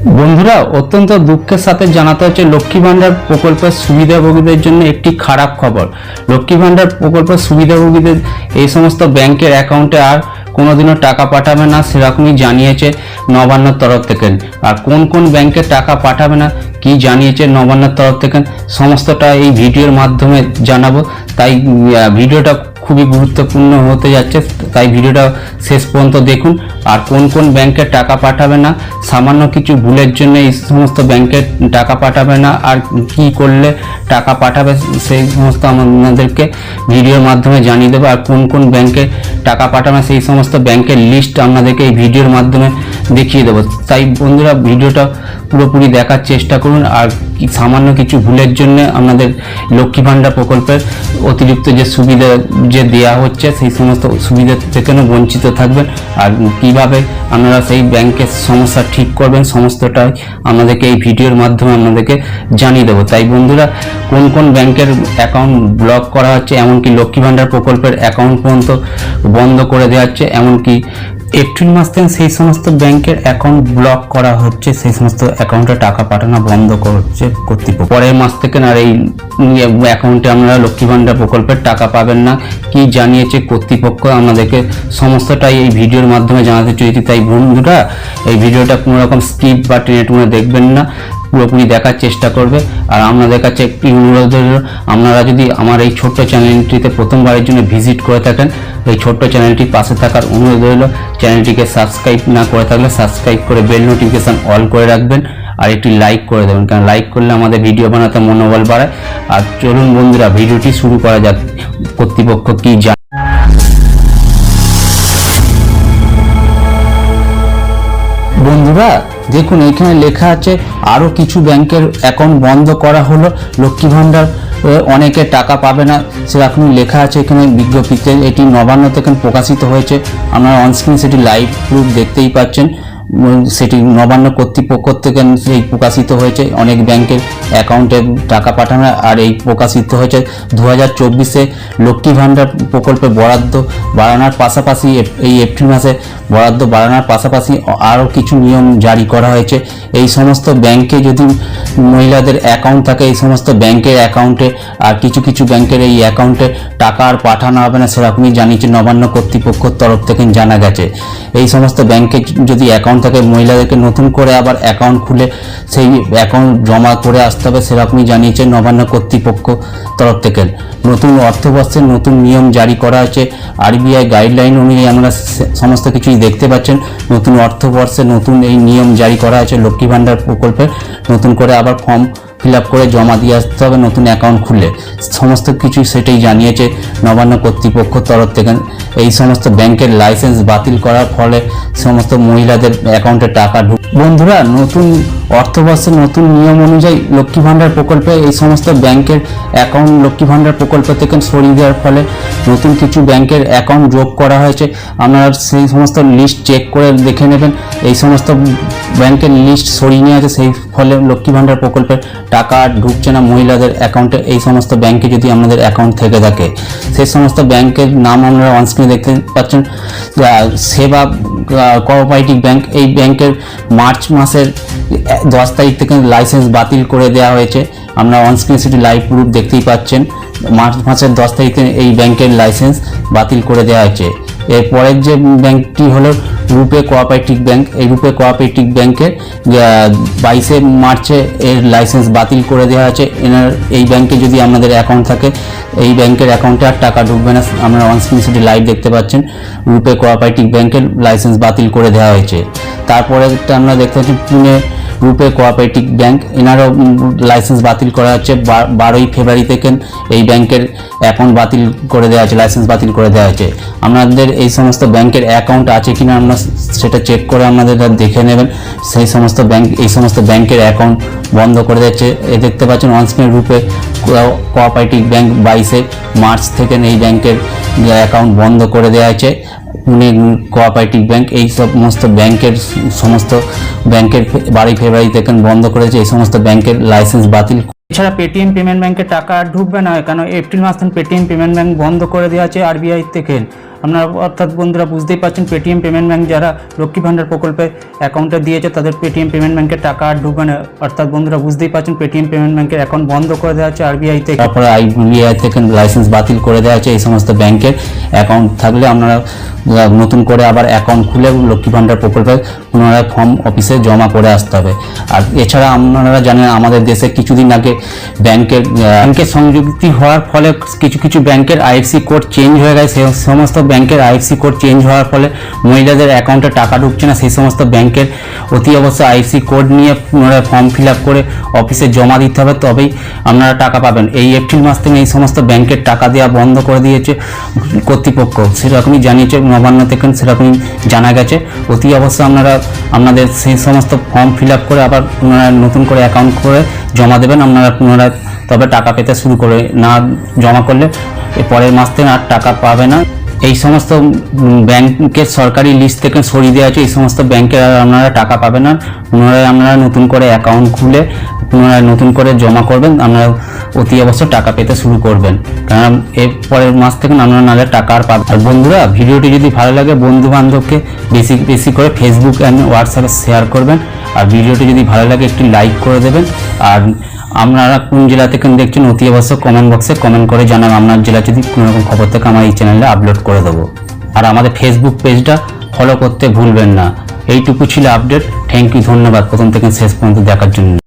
বন্ধুরা, অত্যন্ত দুঃখের সাথে জানাতে হচ্ছে লক্ষ্মী ভাণ্ডার প্রকল্পের সুবিধাভোগীদের জন্য একটি খারাপ খবর। লক্ষ্মী ভাণ্ডার প্রকল্পের সুবিধাভোগীদের এই সমস্ত ব্যাংকের অ্যাকাউন্টে আর কোনোদিনও টাকা পাঠাবে না সেরকমই জানিয়েছে নবান্নর তরফ থেকে। আর কোন কোন ব্যাংকে টাকা পাঠাবে না, কি জানিয়েছে নবান্নর তরফ থেকে, সমস্তটা এই ভিডিওর মাধ্যমে জানাব। তাই ভিডিওটা খুবই গুরুত্বপূর্ণ হতে যাচ্ছে। তাই ভিডিওটা শেষ পর্যন্ত দেখুন। আর কোন কোন ব্যাংকে টাকা পাঠাবে না, সামান্য কিছু ভুলের জন্য এই সমস্ত ব্যাংকে টাকা পাঠাবে না। আর কি করলে টাকা পাঠাবে, সেই সমস্ত আমাদেরকে ভিডিওর মাধ্যমে জানিয়ে দেবো। আর কোন কোন ব্যাংকে টাকা পাঠাবে সেই সমস্ত ব্যাংকের লিস্ট আপনাদেরকে এই ভিডিওর মাধ্যমে দেখিয়ে দেবো। তাই বন্ধুরা, ভিডিওটা পুরোপুরি দেখার চেষ্টা করুন। আর সামান্য কিছু ভুলের জন্য আপনাদের লক্ষ্মী ভাণ্ডার প্রকল্পের অতিরিক্ত যে সুবিধা যে দেওয়া হচ্ছে, সেই সমস্ত সুবিধা থেকেও বঞ্চিত থাকবেন। আর কীভাবে আপনারা সেই ব্যাংকের সমস্যা ঠিক করবেন, সমস্তটাই আমাদেরকে এই ভিডিওর মাধ্যমে আপনাদেরকে জানিয়ে দেবো। তাই বন্ধুরা, কোন কোন ব্যাংকের অ্যাকাউন্ট ব্লক করা হচ্ছে, এমনকি লক্ষ্মী ভাণ্ডার প্রকল্পের অ্যাকাউন্ট পর্যন্ত বন্ধ করে দেওয়া হচ্ছে, এমনকি এপ্রিল মাস থেকে সেই সমস্ত ব্যাংকের অ্যাকাউন্ট ব্লক করা হচ্ছে, সেই সমস্ত অ্যাকাউন্টে টাকা পাঠানো বন্ধ করছে কর্তৃপক্ষ। পরের মাস থেকে আর এই অ্যাকাউন্টে আপনারা লক্ষ্মী ভাণ্ডার প্রকল্পের টাকা পাবেন না, কি জানিয়েছে কর্তৃপক্ষ আমাদেরকে সমস্তটাই এই ভিডিওর মাধ্যমে জানাতে চাইছি তাই বন্ধুরা, এই ভিডিওটা কোনো রকম স্কিপ বা টেনে টুনে দেখবেন না। পুরোপুরি দেখার চেষ্টা করবে। আর আপনাদের কাছে একটি অনুরোধ আপনারা যদি আমার এই ছোট্ট চ্যানেলটিতে প্রথমবারের জন্য ভিজিট করে থাকেন, এই ছোট্ট চ্যানেলটির পাশে থাকার অনুরোধ রইল, চ্যানেলটিকে সাবস্ক্রাইব না করে থাকলে সাবস্ক্রাইব করে বেল নোটিফিকেশন অল করে রাখবেন, আর একটি লাইক করে দেবেন, কারণ লাইক করলে আমাদের ভিডিও বানাতে মনোবল বাড়ায়। আর চলুন বন্ধুরা, ভিডিওটি শুরু করা যাক। কর্তৃপক্ষ কী জানে? বন্ধুরা, দেখুন এখানে লেখা আছে আরও কিছু ব্যাংকের অ্যাকাউন্ট বন্ধ করা হলো। লক্ষ্মী ভাণ্ডার অনেকে টাকা পাবে না। সেরকম লেখা আছে এখানে বিজ্ঞপ্তিতে। এটি নবান্ন থেকে প্রকাশিত হয়েছে। আপনারা অনস্ক্রিন সেটি লাইভ প্রুফ দেখতেই পাচ্ছেন। সেটি নবান্ন কর্তৃপক্ষ থেকে সেই প্রকাশিত হয়েছে। অনেক ব্যাংকের অ্যাকাউন্টে টাকা পাঠানো আর এই প্রকাশিত হয়েছে। দু হাজার চব্বিশে লক্ষ্মী ভাণ্ডার প্রকল্পে বরাদ্দ বাড়ানোর পাশাপাশি এই এপ্রিল মাসে বরাদ্দ বাড়ানোর পাশাপাশি আরও কিছু নিয়ম জারি করা হয়েছে। এই সমস্ত ব্যাংকে যদি মহিলাদের অ্যাকাউন্ট থাকে, এই সমস্ত ব্যাংকের অ্যাকাউন্টে আর কিছু কিছু ব্যাংকের এই অ্যাকাউন্টে টাকা আর পাঠানো হবে না, সেরকমই জানিয়েছে নবান্ন কর্তৃপক্ষের তরফ থেকে জানা গেছে। এই সমস্ত ব্যাংকে যদি অ্যাকাউন্ট থাকে মহিলাদেরকে নতুন করে আবার অ্যাকাউন্ট খুলে সেই অ্যাকাউন্ট জমা করে আসতে হবে, সেরকমই জানিয়েছে নবান্ন কর্তৃপক্ষ তরফ থেকে। নতুন অর্থবর্ষের নতুন নিয়ম জারি করা হয়েছে। আরবিআই গাইডলাইন অনুযায়ী আমরা সমস্ত কিছুই দেখতে পাচ্ছেন। নতুন অর্থবর্ষে নতুন এই নিয়ম জারি করা হয়েছে, লক্ষ্মী ভাণ্ডার প্রকল্পে। নতুন করে আবার ফর্ম ফিল করে জমা দিয়ে আসতে হবে, নতুন অ্যাকাউন্ট খুললে। সমস্ত কিছু সেটাই জানিয়েছে নবান্ন কর্তৃপক্ষ তরফ থেকে। এই সমস্ত ব্যাংকের লাইসেন্স বাতিল করার ফলে সমস্ত মহিলাদের অ্যাকাউন্টে টাকা ঢুক বন্ধুরা, নতুন অর্থবর্ষের নতুন নিয়ম অনুযায়ী লক্ষ্মী ভাণ্ডার প্রকল্পে এই সমস্ত ব্যাংকের অ্যাকাউন্ট লক্ষ্মী ভাণ্ডার প্রকল্প থেকে সরিয়ে দেওয়ার ফলে নতুন কিছু ব্যাংকের অ্যাকাউন্ট যোগ করা হয়েছে। আপনারা সেই সমস্ত লিস্ট চেক করে দেখে নেবেন। এই সমস্ত ব্যাংকের লিস্ট সরিয়ে নিয়ে আছে সেই ফলে লক্ষ্মী ভাণ্ডার প্রকল্পের টাকা ঢুকছে না মহিলাদের অ্যাকাউন্টে এই সমস্ত ব্যাংকে যদি আমাদের অ্যাকাউন্ট থেকে থাকে। সেই সমস্ত ব্যাংকের নাম আপনারা অনস্ক্রিনে দেখতে পাচ্ছেন। সেবা কোঅপারেটিভ ব্যাংক এই ব্যাংকের মার্চ মাসের দশ তারিখ থেকে লাইসেন্স বাতিল করে দেওয়া হয়েছে। আমরা অনস্ক্রিন সেটি লাইভ প্রুফ দেখতেই পাচ্ছেন। মার্চ মাসের দশ তারিখে এই ব্যাংকের লাইসেন্স বাতিল করে দেওয়া হয়েছে। এরপরের যে ব্যাংকটি হলো রূপে কোঅপারেটিভ ব্যাংক এই রূপে কোঅপারেটিভ ব্যাংকের বাইশে মার্চে এর লাইসেন্স বাতিল করে দেওয়া হয়েছে। এনার এই ব্যাংকে যদি আমাদের অ্যাকাউন্ট থাকে এই ব্যাংকের অ্যাকাউন্টে আর টাকা ঢুকবে না। আমরা অনস্ক্রিন সেটি লাইভ দেখতে পাচ্ছেন। রূপে কোঅপারেটিভ ব্যাংকের লাইসেন্স বাতিল করে দেওয়া হয়েছে। তারপরে আমরা দেখতে পাচ্ছি, পুনে রূপে কোঅপারেটিভ ব্যাংক এনারও লাইসেন্স বাতিল করা হচ্ছে। বারোই ফেব্রুয়ারি থেকে এই ব্যাংকের অ্যাকাউন্ট বাতিল করে দেওয়া হয়েছে লাইসেন্স বাতিল করে দেওয়া হয়েছে আপনাদের এই সমস্ত ব্যাংকের অ্যাকাউন্ট আছে কিনা আমরা সেটা চেক করে আপনাদের দেখে নেবেন। সেই সমস্ত ব্যাংক এই সমস্ত ব্যাংকের অ্যাকাউন্ট বন্ধ করে দিচ্ছে। এ দেখতে পাচ্ছেন অনস্ক্রিন রূপে কোঅপারেটিভ ব্যাংক বাইশে মার্চ থেকে এই ব্যাংকের অ্যাকাউন্ট বন্ধ করে দেওয়া হয়েছে কোঅপারেটিভ ব্যাংক এই সমস্ত ব্যাংকের সমস্ত ব্যাংকের বাড়ি ফেব্রুয়ারি থেকে বন্ধ করেছে, এই সমস্ত ব্যাংকের লাইসেন্স বাতিল। এছাড়া পেটিএম পেমেন্ট ব্যাংকে টাকা ঢুকবে না, কেন এপ্রিল মাস থেকে পেটিএম পেমেন্ট ব্যাংক বন্ধ করে দেওয়া আছে আরবিআই থেকে। আপনারা অর্থাৎ বন্ধুরা বুঝতেই পারছেন পেটিএম পেমেন্ট ব্যাঙ্ক যারা লক্ষ্মী ভাণ্ডার প্রকল্পে অ্যাকাউন্টে দিয়েছে, তাদের পেটিএম পেমেন্ট ব্যাংকের টাকা আর ঢুকবে না। অর্থাৎ বন্ধুরা বুঝতেই পারছেন পেটিএম পেমেন্ট ব্যাঙ্কের অ্যাকাউন্ট বন্ধ করে দেওয়া হচ্ছে আরবিআই থেকে। তারপরে আইবিআই থেকে লাইসেন্স বাতিল করে দেওয়া হচ্ছে এই সমস্ত ব্যাংকের অ্যাকাউন্ট থাকলে আপনারা নতুন করে আবার অ্যাকাউন্ট খুলে লক্ষ্মী ভাণ্ডার প্রকল্পে পুনরায় ফর্ম অফিসে জমা করে আসতে হবে। আর এছাড়া আপনারা জানেন, আমাদের দেশে কিছুদিন আগে ব্যাংকের ব্যাংকের সংযুক্তি হওয়ার ফলে কিছু কিছু ব্যাংকের আইএফসি কোড চেঞ্জ হয়ে গেছে সেই সমস্ত ব্যাংকের আইএফসি কোড চেঞ্জ হওয়ার ফলে মহিলাদের অ্যাকাউন্টে টাকা ঢুকছে না। সেই সমস্ত ব্যাংকের অতি অবশ্যই আইএফসি কোড নিয়ে পুনরায় ফর্ম ফিল আপ করে অফিসে জমা দিতে হবে। তবেই আপনারা টাকা পাবেন। এই এপ্রিল মাস থেকে এই সমস্ত ব্যাংকের টাকা দেওয়া বন্ধ করে দিয়েছে কর্তৃপক্ষ। সেরকমই জানিয়েছে নবান্ন থেকে সেরকমই জানা গেছে। অতি অবশ্যই আপনারা আপনাদের সেই সমস্ত ফর্ম ফিল আপ করে আবার পুনরায় নতুন করে অ্যাকাউন্ট করে জমা দেবেন। আপনারা পুনরায় তবে টাকা পেতে শুরু করে না জমা করলে পরের মাস থেকে আর টাকা পাবে না। এই সমস্ত ব্যাংকের সরকারি লিস্ট থেকে সরিয়ে দেওয়া আছে এই সমস্ত ব্যাংকে আর আপনারা টাকা পাবেন না। পুনরায় আপনারা নতুন করে অ্যাকাউন্ট খুলে, পুনরায় নতুন করে জমা করবেন, আপনারা অতি অবশ্য টাকা পেতে শুরু করবেন। কারণ এর পরের মাস থেকে আপনারা নাহলে টাকা আর পাবেন। আর বন্ধুরা, ভিডিওটি যদি ভালো লাগে বন্ধু বান্ধবকে বেশি বেশি করে ফেসবুক অ্যান্ড হোয়াটসঅ্যাপে শেয়ার করবেন। আর ভিডিওটি যদি ভালো লাগে, একটি লাইক করে দেবেন। আর আপনারা কোন জেলা থেকে দেখছেন, অতি অবশ্য কমেন্ট বক্সে কমেন্ট করে জানান আপনার জেলা যদি কোনো রকম খবর থেকে, আমার এই চ্যানেলে আপলোড করে দেবো। আর আমাদের ফেসবুক পেজটা ফলো করতে ভুলবেন না। এইটুকু ছিল আপডেট থ্যাংক ইউ ধন্যবাদ। প্রথম থেকে শেষ পর্যন্ত দেখার জন্য।